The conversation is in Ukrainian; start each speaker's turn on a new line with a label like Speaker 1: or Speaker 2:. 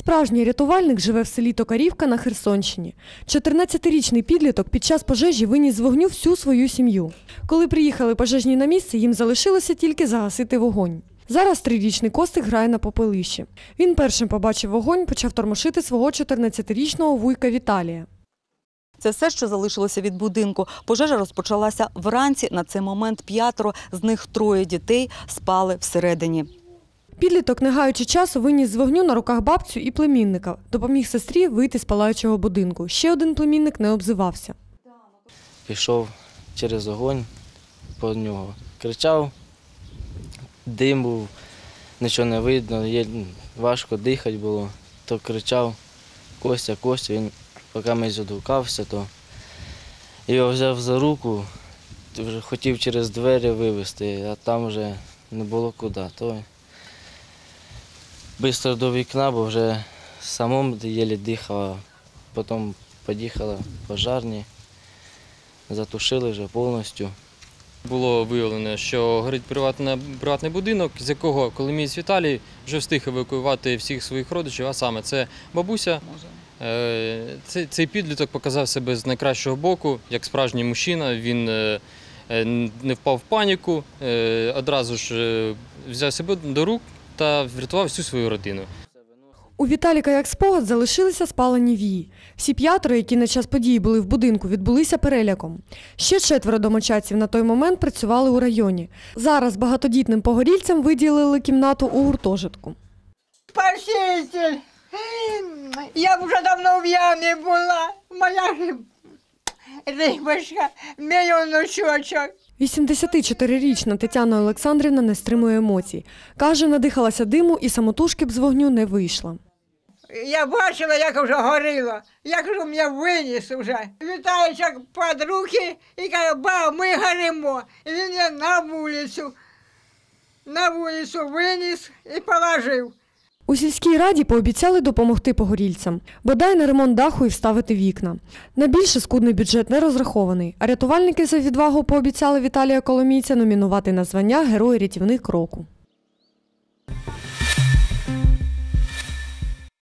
Speaker 1: Справжній рятувальник живе в селі Токарівка на Херсонщині. 14-річний підліток під час пожежі виніс з вогню всю свою сім'ю. Коли приїхали пожежні на місце, їм залишилося тільки загасити вогонь. Зараз трирічний Костик грає на попелищі. Він першим побачив вогонь, почав тормошити свого 14-річного вуйка Віталія.
Speaker 2: Це все, що залишилося від будинку. Пожежа розпочалася вранці. На цей момент п'ятеро, з них троє дітей спали всередині.
Speaker 1: Підліток, не гаючи часу, виніс з вогню на руках бабцю і племінника. Допоміг сестрі вийти з палаючого будинку. Ще один племінник не обзивався.
Speaker 3: пішов через огонь по нього. Кричав, дим був, нічого не видно, важко дихати було. То кричав Костя, Костя, він поки ми задукався, то його взяв за руку, хотів через двері вивезти, а там вже не було куди. Швидко до вікна, бо вже самому єлі дихав, а потім під'їхала пожарні затушили вже повністю.
Speaker 4: Було виявлено, що горить приватна- приватний будинок, з якого Коломієць Віталій вже встиг евакуювати всіх своїх родичів, а саме це бабуся. Е, Цей, цей підліток показав себе з найкращого боку, як справжній мужчина. Він е, е, не впав в паніку, одразу ж взяв себе до рук та врятував всю свою родину.
Speaker 1: У Віталіка як спогад залишилися спалені вії. Всі п'ятеро, які на час події були в будинку, відбулися переляком. Ще четверо домочадців на той момент працювали у районі. Зараз багатодітним погорільцям виділили кімнату у гуртожитку.
Speaker 5: Спаситель! Я б вже давно в ямі була. Моя рибочка, мій онучочок.
Speaker 1: 84-річна Тетяна Олександрівна не стримує емоцій. Каже, надихалася диму і самотужки б з вогню не вийшла.
Speaker 5: Я бачила, як вже горіло, як же мене виніс вже. Вітаючок під руки і каже, ба, ми горимо. І він мене на вулицю, на вулицю виніс і положив.
Speaker 1: У сільській раді пообіцяли допомогти погорільцям, бодай на ремонт даху і вставити вікна. На більше скудний бюджет не розрахований, а рятувальники за відвагу пообіцяли Віталія Коломійця номінувати на звання Герой рятівник року.